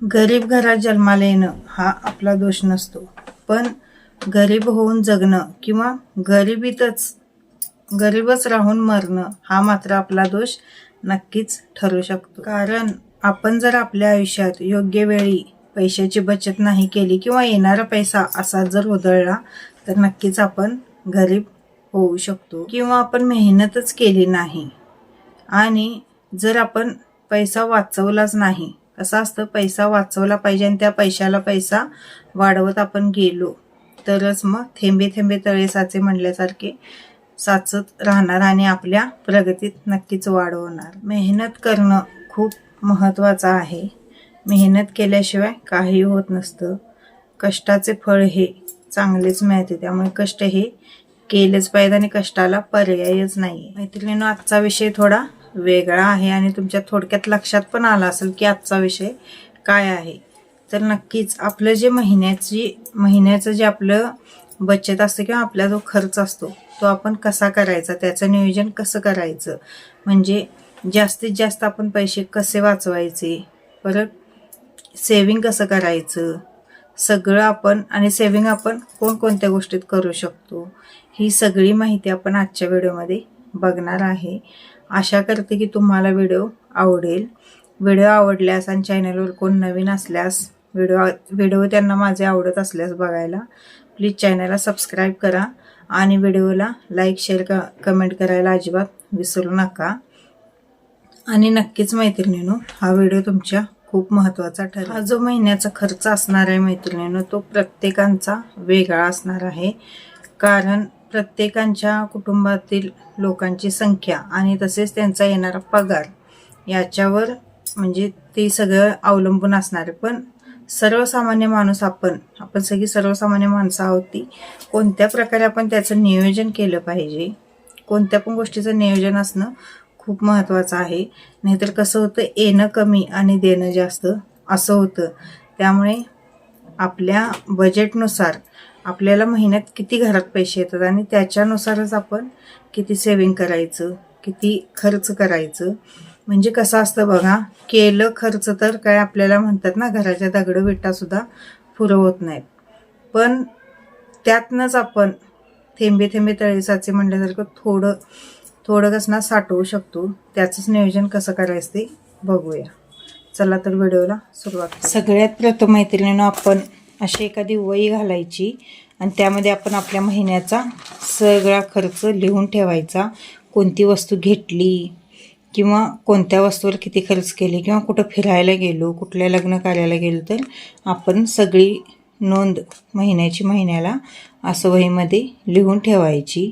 गरीब घरात जन्माला येणं हा आपला दोष नसतो. पण गरीब होऊन जगणं किंवा गरिबीतच गरीबच राहून मरणं हा मात्र आपला दोष नक्कीच ठरू शकतो. कारण आपण जर आपल्या आयुष्यात योग्य वेळी पैशाची बचत नाही केली किंवा येणारा पैसा असा जर उधळला तर नक्कीच आपण गरीब होऊ शकतो किंवा आपण मेहनतच केली नाही. आणि जर आपण पैसा वाचवलाच नाही असं असतं पैसा वाचवला पाहिजे आणि त्या पैशाला पैसा वाढवत आपण गेलो. तरच मग थेंबे थेंबे तळे साचे म्हणल्यासारखे साचत राहणार आणि आपल्या प्रगतीत नक्कीच वाढ होणार. मेहनत करणं खूप महत्त्वाचं आहे. मेहनत केल्याशिवाय काही होत नसतं. कष्टाचे फळ हे चांगलेच मिळते. त्यामुळे कष्ट हे केलेच पाहिजे आणि कष्टाला पर्यायच नाही मैत्रिणीनं आजचा विषय थोडा वेगळा आहे आणि तुमच्या थोडक्यात लक्षात पण आला असेल की आजचा विषय काय आहे. तर नक्कीच आपलं जे महिन्याची महिन्याचं जे आपलं बचत असतं किंवा आपला जो खर्च असतो तो आपण कसा करायचा त्याचं नियोजन कसं करायचं? म्हणजे जास्तीत जास्त आपण पैसे कसे वाचवायचे? परत सेविंग कसं करायचं? सगळं आपण आणि सेविंग आपण कोणकोणत्या गोष्टीत करू शकतो? ही सगळी माहिती आपण आजच्या व्हिडिओमध्ये बघणार आहे. आशा करते की तुम्हाला व्हिडिओ आवडेल. व्हिडिओ आवडल्यास आणि चॅनलवर कोण नवीन असल्यास व्हिडिओ व्हिडिओ त्यांना माझे आवडत असल्यास बघायला प्लीज चॅनलला सबस्क्राईब करा आणि व्हिडिओला लाईक शेअर क कमेंट करायला अजिबात विसरू नका. आणि नक्कीच मैत्रिणीनो हा व्हिडिओ तुमच्या खूप महत्त्वाचा ठरेल. हा जो महिन्याचा खर्च असणार आहे मैत्रिणीनो तो प्रत्येकांचा वेगळा असणार आहे. कारण प्रत्येकांच्या कुटुंबातील लोकांची संख्या आणि तसेच त्यांचा येणारा पगार याच्यावर म्हणजे ते सगळं अवलंबून असणार. आहे पण सर्वसामान्य माणूस आपण आपण सगळी सर्वसामान्य माणसं आहोत ती कोणत्या प्रकारे आपण त्याचं नियोजन केलं पाहिजे कोणत्या पण गोष्टीचं नियोजन असणं खूप महत्त्वाचं आहे. नाहीतर कसं होतं येणं कमी आणि देणं जास्त असं होतं. त्यामुळे आपल्या बजेटनुसार आपल्याला महिन्यात किती घरात पैसे येतात आणि त्याच्यानुसारच आपण किती सेविंग करायचं किती खर्च करायचं. म्हणजे कसं असतं बघा केलं खर्च तर काय आपल्याला म्हणतात ना घराच्या दगड विटासुद्धा पुरं होत नाहीत. पण त्यातनंच आपण थेंबे थेंबे तळेसाचे म्हणल्यासारखं थोडं थोडं कसं साठवू शकतो. त्याचंच नियोजन कसं करायचं ते बघूया. चला तर व्हिडिओला सुरुवात सगळ्यात प्रथम मैत्रिणीनं आपण अशी एखादी वही घालायची आणि त्यामध्ये आपण आपल्या महिन्याचा सगळा खर्च लिहून ठेवायचा. कोणती वस्तू घेतली किंवा कोणत्या वस्तूवर किती खर्च केले किंवा कुठं फिरायला गेलो कुठल्या लग्न कार्याला गेलो तर आपण सगळी नोंद महिन्याची महिन्याला असं वहीमध्ये लिहून ठेवायची.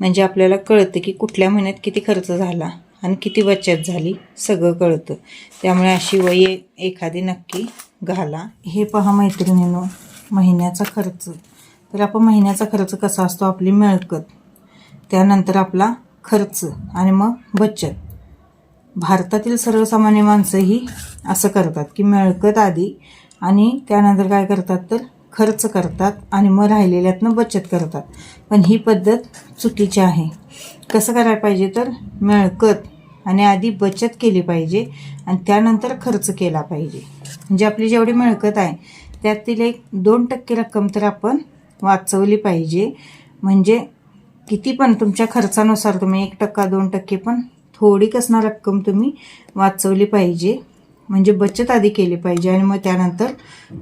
म्हणजे आपल्याला कळतं की कुठल्या महिन्यात किती खर्च झाला आणि किती बचत झाली सगळं कळतं. त्यामुळे अशी वही एखादी नक्की घाला. हे पहा मैत्रिणीनो महिन्याचा खर्च. तर आपण महिन्याचा खर्च कसा असतो आपली मिळकत. त्यानंतर आपला खर्च आणि मग बचत. भारतातील सर्वसामान्य माणसंही असं करतात की मिळकत आधी आणि त्यानंतर काय करतात तर खर्च करतात आणि मग राहिलेल्यातनं बचत करतात. पण ही पद्धत चुकीची आहे. कसं करायला पाहिजे तर मिळकत आणि आधी बचत केली पाहिजे आणि त्यानंतर खर्च केला पाहिजे. म्हणजे आपली जेवढी मिळकत आहे त्यातील एक दोन टक्के रक्कम तर आपण वाचवली पाहिजे. म्हणजे किती पण तुमच्या खर्चानुसार तुम्ही एक टक्का दोन टक्के पण थोडी कसणार रक्कम तुम्ही वाचवली पाहिजे. म्हणजे बचत आधी केली पाहिजे आणि मग त्यानंतर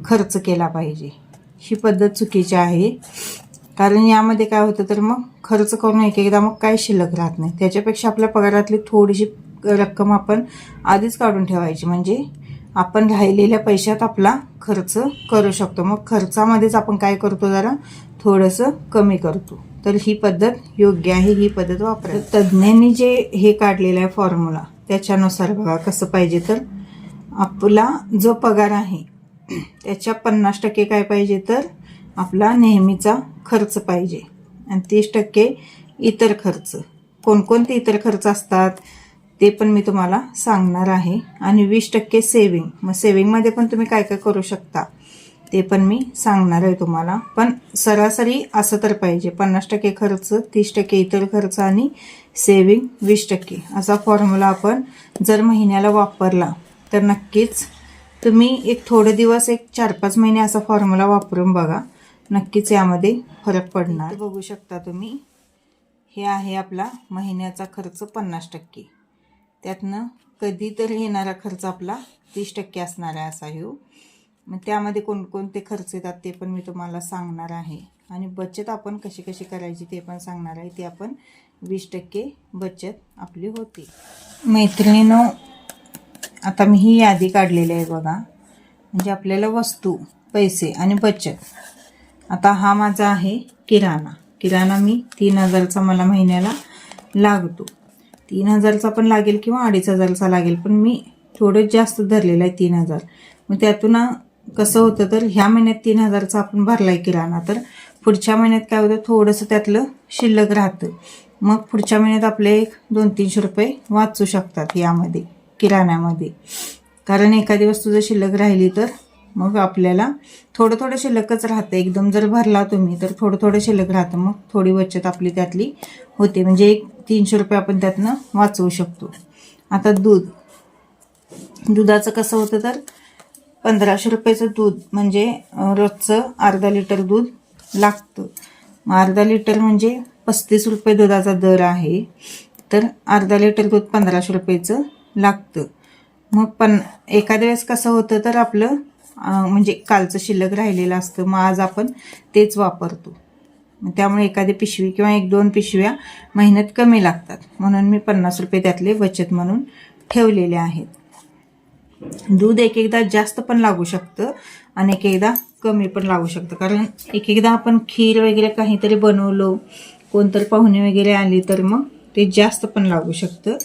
खर्च केला पाहिजे. ही पद्धत चुकीची आहे. कारण यामध्ये काय होतं तर मग खर्च करून एक एकदा मग काय शिल्लक राहत नाही. त्याच्यापेक्षा आपल्या पगारातली थोडीशी रक्कम आपण आधीच काढून ठेवायची. म्हणजे आपण राहिलेल्या पैशात आपला खर्च करू शकतो. मग खर्चामध्येच आपण काय करतो जरा? थोडंसं कमी करतो. तर ही पद्धत योग्य आहे ही पद्धत वापरा तज्ज्ञांनी जे हे काढलेलं आहे फॉर्म्युला त्याच्यानुसार बघा कसं पाहिजे तर. आपला जो पगार आहे त्याच्या पन्नास टक्के काय पाहिजे तर? आपला नेहमीचा खर्च पाहिजे. आणि तीस टक्के इतर खर्च. कोणकोणते इतर खर्च असतात? ते पण मी तुम्हाला सांगणार आहे. आणि वीस टक्के सेविंग मग सेविंगमध्ये पण तुम्ही काय काय करू शकता? ते पण मी सांगणार आहे तुम्हाला. पण सरासरी असं तर पाहिजे. पन्नास टक्के खर्च तीस टक्के इतर खर्च आणि सेविंग वीस टक्के. असा फॉर्म्युला आपण जर महिन्याला वापरला तर नक्कीच तुम्ही एक थोडे दिवस एक चार पाच महिने असा फॉर्म्युला वापरून बघा. नक्कीच यामध्ये फरक पडणार. बघू शकता तुम्ही. हे आहे आपला महिन्याचा खर्च पन्नास टक्के. त्यातनं कधीतरी येणारा खर्च आपला तीस टक्के असणार आहे असा ह्यू. मग त्यामध्ये कोणकोणते खर्च येतात ते पण मी तुम्हाला सांगणार आहे. आणि बचत आपण कशी कशी करायची ते पण सांगणार आहे. ते आपण वीस टक्के बचत आपली होती. मैत्रिणीनं आता मी ही यादी काढलेली आहे बघा. म्हणजे आपल्याला वस्तू पैसे आणि बचत. आता हा माझा आहे किराणा. किराणा मी तीन हजारचा मला महिन्याला लागतो. तीन हजारचा पण लागेल किंवा अडीच हजारचा लागेल पण मी थोडं जास्त धरलेलं आहे तीन हजार. मग त्यातून कसं होतं तर ह्या महिन्यात तीन हजारचा आपण भरला आहे किराणा तर पुढच्या महिन्यात काय होतं थोडंसं त्यातलं शिल्लक राहतं. मग पुढच्या महिन्यात आपले एक दोन तीनशे रुपये वाचू शकतात यामध्ये किराण्यामध्ये. कारण एखादी वस्तू जर शिल्लक राहिली तर मग आपल्याला थोडं थोडं शिल्लकच राहतं. एकदम जर भरला तुम्ही तर थोडं थोडं शिल्लक राहतं. मग थोडी बचत आपली त्यातली होते. म्हणजे एक तीनशे रुपये आपण त्यातनं वाचवू शकतो. आता दूध. दुधाचं कसं होतं तर पंधराशे रुपयाचं दूध म्हणजे रोजचं अर्धा लिटर दूध लागतं. मग अर्धा लिटर म्हणजे पस्तीस रुपये दुधाचा दर आहे. तर अर्धा लिटर दूध पंधराशे रुपयेचं लागतं. मग पण एखाद्या वेळेस कसं होतं तर आपलं म्हणजे कालचं शिल्लक राहिलेलं असतं मग आज आपण तेच वापरतो. मग त्यामुळे एखादी पिशवी किंवा एक दोन पिशव्या मेहनत कमी लागतात. म्हणून मी पन्नास रुपये त्यातले बचत म्हणून ठेवलेले आहेत. दूध एक एकदा जास्त पण लागू शकतं आणि एक एकदा कमी पण लागू शकतं. कारण एक एकदा आपण खीर वगैरे काहीतरी बनवलो कोणतरी पाहुणे वगैरे आली तर मग ते जास्त पण लागू शकतं.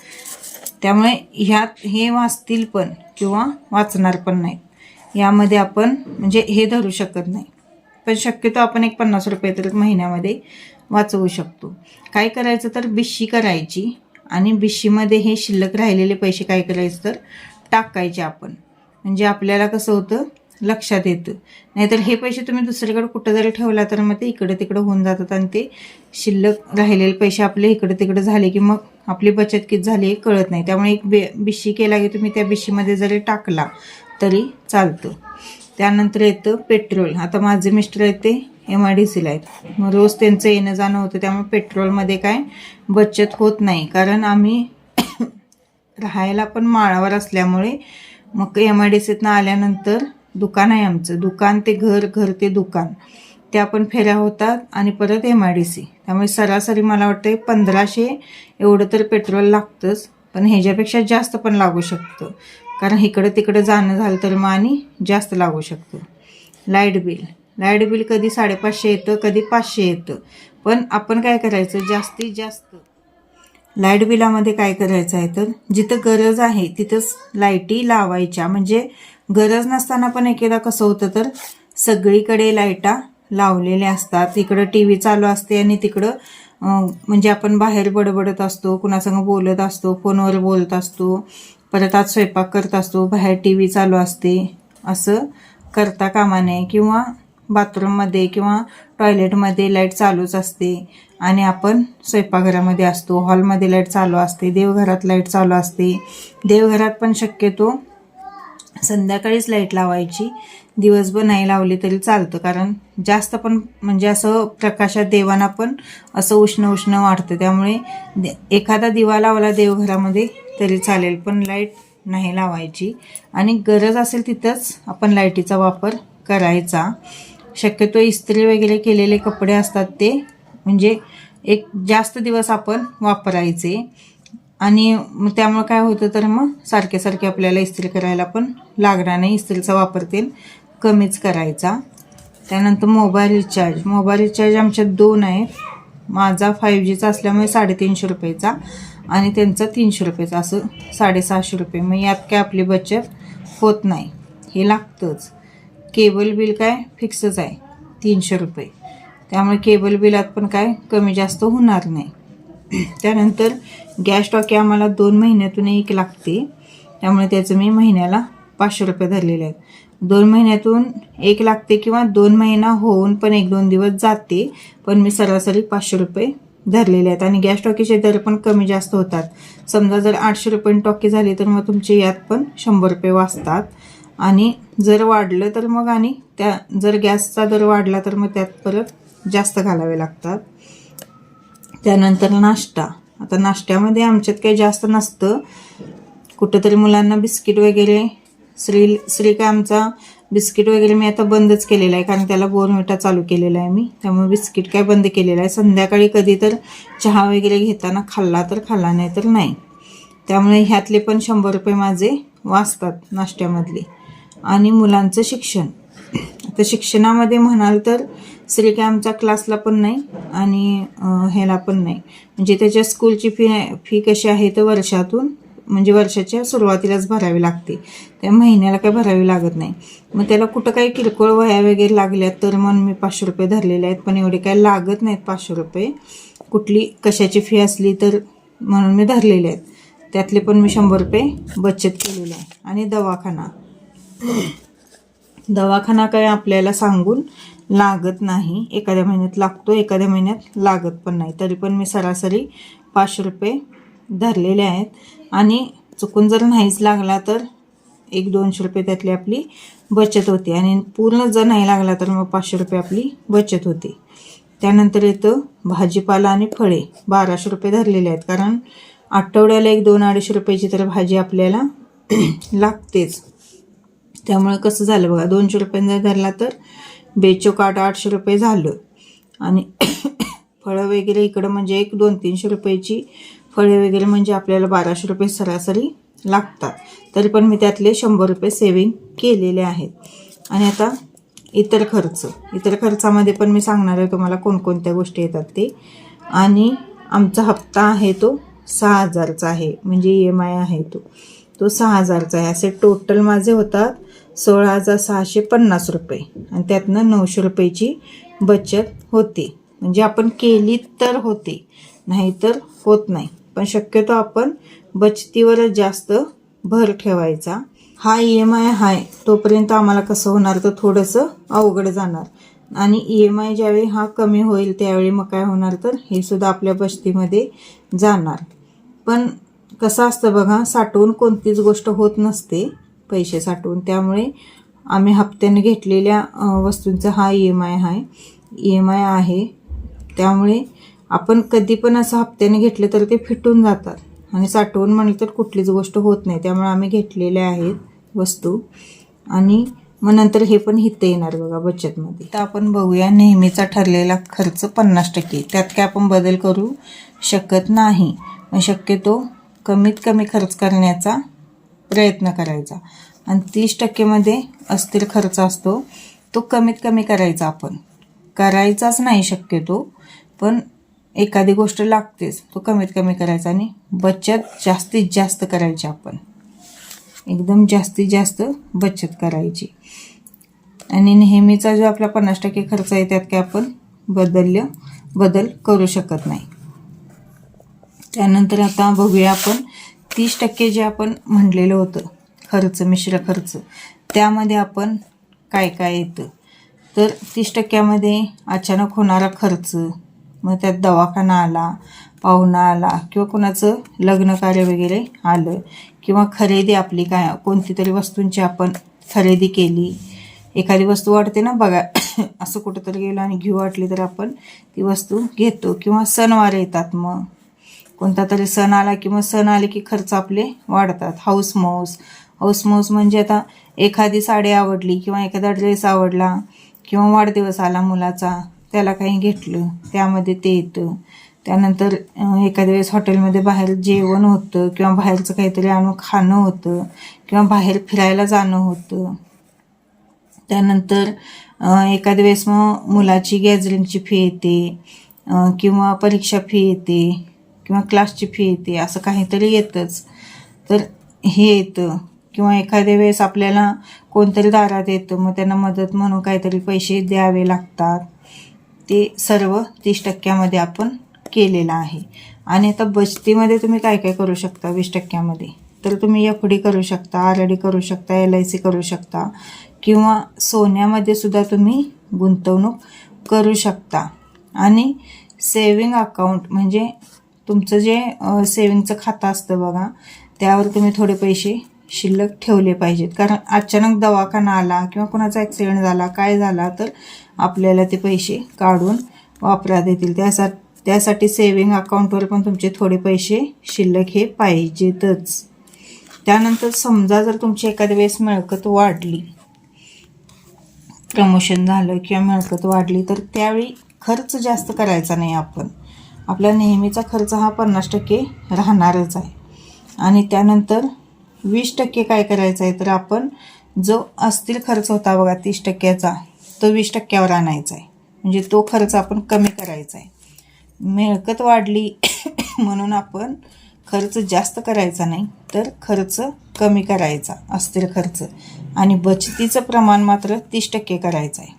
त्यामुळे ह्यात हे वाचतील पण किंवा वाचणार पण नाहीत. यामध्ये आपण म्हणजे हे धरू शकत नाही. पण शक्यतो आपण एक पन्नास रुपये तर महिन्यामध्ये वाचवू शकतो. काय करायचं तर बिशी करायची आणि बिशीमध्ये हे शिल्लक राहिलेले पैसे काय करायचं तर टाकायचे आपण. म्हणजे आपल्याला कसं होतं? लक्षात येतं. नाहीतर हे पैसे तुम्ही दुसरीकडे कुठं जरी ठेवला तर मग ते इकडं तिकडं होऊन जातात आणि ते शिल्लक राहिलेले पैसे आपले इकडं तिकडं झाले की मग आपली बचत किती झाली हे कळत नाही. त्यामुळे एक बे बिशी केला की तुम्ही त्या बिशीमध्ये जरी टाकला तरी चालतं. त्यानंतर येतं पेट्रोल. आता माझे मिस्टर आहेत ते एम आय डी सीला आहेत. मग रोज त्यांचं येणं जाणं होतं त्यामुळे पेट्रोलमध्ये काय बचत होत नाही. कारण आम्ही राहायला पण माळावर असल्यामुळे मग एम आय डी सीतनं आल्यानंतर दुकान आहे आमचं. दुकान ते घर घर ते दुकान. त्या पण फेऱ्या होतात आणि परत एम आय डी सी त्यामुळे सरासरी मला वाटतं पंधराशे एवढं तर पेट्रोल लागतंच पण ह्याच्यापेक्षा जास्त पण लागू शकतं. कारण इकडं तिकडं जाणं झालं तर मग आणि जास्त लागू शकतं. Light bill. लाइट बिल कधी साडेपाचशे येतं कधी पाचशे येतं. पण आपण काय करायचं? जास्तीत जास्त. लाइट बिलामध्ये काय करायचं आहे तर जिथं गरज आहे तिथंच लाईटी लावायच्या. म्हणजे गरज नसताना पण एकेदा कसं होतं तर सगळीकडे लाईटा लावलेल्या असतात. इकडं टी व्ही चालू असते आणि तिकडं म्हणजे आपण बाहेर बडबडत असतो कुणासंग बोलत असतो फोनवर बोलत असतो. परत आज स्वयंपाक करत असतो बाहेर टी व्ही चालू असते. असं करता कामा नये किंवा बाथरूममध्ये किंवा टॉयलेटमध्ये लाइट चालूच असते. आणि आपण स्वयंपाकघरामध्ये असतो हॉलमध्ये लाइट चालू असते देवघरात लाइट चालू असते. देवघरात पण शक्यतो संध्याकाळीच लाइट लावायची. दिवसभर नाही लावली तरी चालतं कारण जास्त पण म्हणजे असं प्रकाशात देवांना पण असं उष्ण उष्ण वाटतं त्यामुळे दे- एखादा दिवा लावला देवघरामध्ये तरी चालेल पण लाइट नाही लावायची. आणि गरज असेल तिथंच आपण लाईटीचा वापर करायचा. शक्यतो इस्त्री वगैरे केलेले कपडे असतात ते म्हणजे एक जास्त दिवस आपण वापरायचे. आणि मग त्यामुळे काय होतं तर मग सारखे सारखे आपल्याला इस्त्री करायला पण लागणार नाही इस्त्रीचा वापर ते कमीच करायचा. त्यानंतर मोबाईल रिचार्ज. मोबाईल रिचार्ज आमच्यात दोन आहेत. माझा फाईव्ह जीचा असल्यामुळे साडेतीनशे रुपयेचा. आणि त्यांचं तीनशे रुपयेचं असं साडेसहाशे रुपये. मग यात काय आपली बचत होत नाही. हे लागतंच. केबल बिल काय? फिक्सच आहे. तीनशे रुपये. त्यामुळे केबल बिलात पण काय? कमी जास्त होणार नाही. त्यानंतर गॅस टॉकी आम्हाला दोन महिन्यातून एक लागते. त्यामुळे त्याचं मी महिन्याला पाचशे रुपये धरलेले आहेत. दोन महिन्यातून एक लागते किंवा दोन महिना होऊन पण एक दोन दिवस जाते. पण मी सरासरी पाचशे रुपये धरलेले आहेत. आणि गॅस टॉकीचे दर पण कमी जास्त होतात. समजा जर आठशे रुपये टॉकी झाली तर मग तुमचे यात पण शंभर रुपये वाचतात. आणि जर वाढलं तर मग आणि त्या जर गॅसचा दर वाढला तर मग त्यात परत जास्त घालावे लागतात. त्यानंतर नाश्ता. आता नाश्त्यामध्ये आमच्यात काही जास्त नसतं. कुठंतरी मुलांना बिस्किट वगैरे श्री श्री काय आमचा बिस्किट वगैरे मी आता बंदच केलेलं आहे कारण त्याला बोर्नविटा चालू केलेला आहे मी. त्यामुळे बिस्किट काय बंद केलेलं आहे. संध्याकाळी कधी तर चहा वगैरे घेताना खाल्ला तर खाल्ला नाही तर नाही. त्यामुळे ह्यातले पण शंभर रुपये माझे वाचतात नाश्त्यामधले. आणि मुलांचं शिक्षण. आता शिक्षणामध्ये म्हणाल तर श्री काय आमच्या क्लासला पण नाही आणि ह्याला पण नाही. म्हणजे त्याच्या स्कूलची फी फी कशी आहे तर वर्षातून म्हणजे वर्षाच्या सुरुवातीलाच भरावी लागते. त्या महिन्याला काही भरावी लागत नाही. मग त्याला कुठं काही किरकोळ वह्या वगैरे लागल्या तर मग मी पाचशे रुपये धरलेले आहेत. पण एवढे काही लागत नाहीत पाचशे रुपये. कुठली कशाची फी असली तर म्हणून मी धरलेले आहेत. त्यातले पण मी शंभर रुपये बचत केलेली आहे. आणि दवाखाना. दवाखाना काय आपल्याला सांगून लागत नाही. एखाद्या महिन्यात लागतो एखाद्या महिन्यात लागत पण नाही. तरी पण मी सरासरी पाचशे रुपये धरलेले आहेत. आणि चुकून जर नाहीच लागला तर एक दोनशे रुपये त्यातली आपली बचत होते. आणि पूर्ण जर नाही लागला तर मग पाचशे रुपये आपली बचत होते. त्यानंतर येतं भाजीपाला आणि फळे. बाराशे रुपये धरलेले आहेत. कारण आठवड्याला एक दोन अडीचशे रुपयाची तर भाजी आपल्याला लागतेच. त्यामुळे कसं झालं बघा दोनशे रुपयांचा धरला तर बेचोक आठ आठशे रुपये झालं. आणि फळं वगैरे इकडं म्हणजे एक दोन तीनशे रुपयाची फळे वगैरे म्हणजे आपल्याला बाराशे रुपये सरासरी लागतात. तरी पण मी त्यातले शंभर रुपये सेविंग केलेले आहेत. आणि आता इतर खर्च. इतर खर्चामध्ये पण मी सांगणार आहे तुम्हाला कोणकोणत्या गोष्टी येतात ते. आणि आमचा हप्ता आहे तो सहा हजारचा आहे. म्हणजे ई एम आय आहे तो. तो सहा हजारचा आहे. असे टोटल माझे होतात सोळा हजार सहाशे पन्नास रुपये. आणि त्यातनं नऊशे रुपयेची बचत होते. म्हणजे आपण केली तर होते. नाहीतर होत नाही. पण शक्यतो आपण बचतीवरच जास्त भर ठेवायचा. हा ई एम आय आहे तोपर्यंत आम्हाला कसं होणार तर थोडंसं अवघड जाणार. आणि ई एम आय ज्यावेळी हा कमी होईल त्यावेळी मग काय होणार तर हे सुद्धा आपल्या बचतीमध्ये जाणार. पण कसं असतं बघा साठवून कोणतीच गोष्ट होत नसते पैसे साठवून. त्यामुळे आम्ही हप्त्याने घेतलेल्या वस्तूंचा हा ई एम आय आहे. ई एम आय आहे. त्यामुळे आपण कधी पण असं हप्त्याने घेतलं तर ते फिटून जातात. आणि साठवून म्हणलं तर कुठलीच गोष्ट होत नाही. त्यामुळे आम्ही घेतलेल्या आहेत वस्तू. आणि मग नंतर हे पण हित येणार बघा बचतमध्ये. तर आपण बघूया नेहमीचा ठरलेला खर्च पन्नास टक्के. त्यात काय आपण बदल करू शकत नाही. मग शक्यतो कमीत कमी खर्च करण्याचा प्रयत्न करायचा. आणि तीस टक्केमध्ये अस्थिर खर्च असतो तो कमीत कमी करायचा आपण. करायचाच नाही शक्यतो पण एखादी गोष्ट लागतेच तो कमीत कमी करायचा आणि बचत जास्तीत जास्त करायची आपण. एकदम जास्तीत जास्त बचत करायची. आणि नेहमीचा जो आपला पन्नास टक्के खर्च आहे त्यात काय आपण बदल्य बदल करू शकत नाही. त्यानंतर आता बघूया आपण तीस टक्के जे आपण म्हणलेलं होतं खर्च मिश्र खर्च त्यामध्ये आपण काय काय येतं? तर तीस टक्क्यामध्ये अचानक होणारा खर्च मग त्यात दवाखाना आला पाहुणा आला किंवा कोणाचं लग्न कार्य वगैरे आलं किंवा खरेदी आपली काय कोणती तरी वस्तूंची आपण खरेदी केली. एखादी वस्तू वाटते ना बघा असं कुठंतरी गेलो आणि घेऊ वाटली तर आपण ती वस्तू घेतो किंवा सणवार येतात मग. कोणता तरी सण आला किंवा सण आले की खर्च आपले वाढतात. हाऊस मौस हाऊस मौस म्हणजे आता एखादी साडी आवडली किंवा एखादा ड्रेस आवडला किंवा वाढदिवस आला मुलाचा त्याला काही घेतलं. त्यामध्ये ते येतं. त्यानंतर एखाद्या वेळेस हॉटेलमध्ये बाहेर जेवण होतं किंवा बाहेरचं काहीतरी आणून खाणं होतं किंवा बाहेर फिरायला जाणं होतं. त्यानंतर एखाद्या वेळेस मग मुलाची गॅदरिंगची फी येते किंवा परीक्षा फी येते किंवा क्लासची फी येते असं काहीतरी येतंच. तर हे येतं. किंवा एखाद्या वेळेस आपल्याला कोणतरी दारात येतं मग त्यांना मदत म्हणून काहीतरी पैसे द्यावे लागतात. ते सर्व तीस टक्क्यामध्ये आपण केलेलं आहे. आणि आता बचतीमध्ये तुम्ही काय काय करू शकता वीस टक्क्यामध्ये? तर तुम्ही एफ डी करू शकता आर डी करू शकता एल आय सी करू शकता किंवा सोन्यामध्ये सुद्धा तुम्ही गुंतवणूक करू शकता. आणि सेविंग अकाउंट म्हणजे तुमचं जे सेविंगचं खातं असतं बघा त्यावर तुम्ही थोडे पैसे शिल्लक ठेवले पाहिजेत. कारण अचानक दवाखाना आला किंवा कोणाचा ॲक्सिडेंट झाला काय झाला तर आपल्याला ते पैसे काढून वापरात येतील. त्यासा त्यासाठी सेविंग अकाउंटवर पण तुमचे थोडे पैसे शिल्लक हे पाहिजेतच. त्यानंतर समजा जर तुमची एखाद्या वेळेस मिळकत वाढली प्रमोशन झालं किंवा मिळकत वाढली तर त्यावेळी खर्च जास्त करायचा नाही आपण. आपला नेहमीचा खर्च हा पन्नास टक्के राहणारच आहे. आणि त्यानंतर वीस टक्के काय करायचं आहे तर आपण जो असतील खर्च होता बघा तीस टक्क्याचा तो वीस टक्क्यावर आणायचा आहे. म्हणजे तो खर्च आपण कमी करायचा आहे. मिळकत वाढली म्हणून आपण खर्च जास्त करायचा नाही तर खर्च कमी करायचा अस्थिर खर्च. आणि बचतीचं प्रमाण मात्र तीस टक्के करायचं आहे.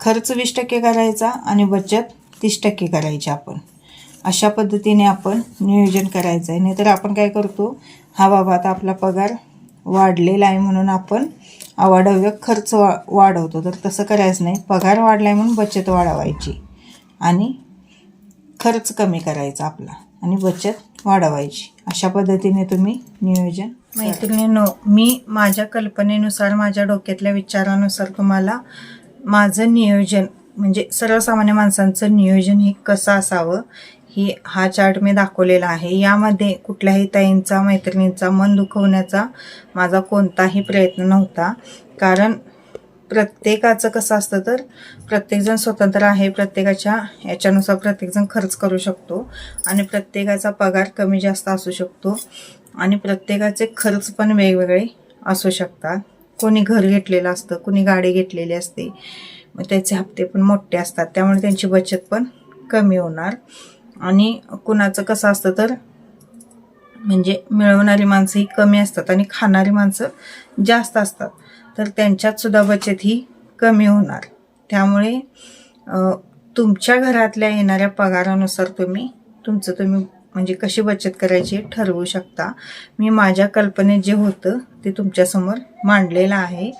खर्च वीस टक्के करायचा आणि बचत तीस टक्के करायची आपण. अशा पद्धतीने आपण नियोजन करायचं आहे. नाहीतर आपण काय करतो हा बाबा आता आपला पगार वाढलेला आहे म्हणून आपण अवाढव्य खर्च वा वाढवतो. तर तसं करायचं नाही. पगार वाढला आहे म्हणून बचत वाढवायची आणि खर्च कमी करायचा आपला आणि बचत वाढवायची. अशा पद्धतीने तुम्ही नियोजन मैत्रिणीनो मी माझ्या कल्पनेनुसार माझ्या डोक्यातल्या विचारानुसार तुम्हाला माझं नियोजन म्हणजे सर्वसामान्य माणसांचं नियोजन हे कसं असावं ही हा चार्ट मी दाखवलेला आहे. यामध्ये कुठल्याही ताईंचा मैत्रिणींचा मन दुखवण्याचा माझा कोणताही प्रयत्न नव्हता. कारण प्रत्येकाचं कसं असतं तर प्रत्येकजण स्वतंत्र आहे प्रत्येकाच्या याच्यानुसार प्रत्येकजण खर्च करू शकतो आणि प्रत्येकाचा पगार कमी जास्त असू शकतो आणि प्रत्येकाचे खर्च पण वेगवेगळे असू शकतात. कोणी घर घेतलेलं असतं कोणी गाडी घेतलेली असते. मग त्याचे हप्ते पण मोठे असतात त्यामुळे त्यांची बचत पण कमी होणार. आणि कुणाचं कसं असतं तर म्हणजे मिळवणारी माणसं ही कमी असतात आणि खाणारी माणसं जास्त असतात. तर त्यांच्यातसुद्धा बचत ही कमी होणार. त्यामुळे तुमच्या घरातल्या येणाऱ्या पगारानुसार तुम्ही तुमचं तुम्ही म्हणजे कशी बचत करायची ठरवू शकता. मी माझ्या कल्पनेत जे होतं ते तुमच्यासमोर मांडलेलं आहे.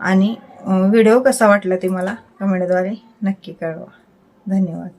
आणि व्हिडिओ कसा वाटला ते मला कमेंटद्वारे नक्की कळवा. धन्यवाद.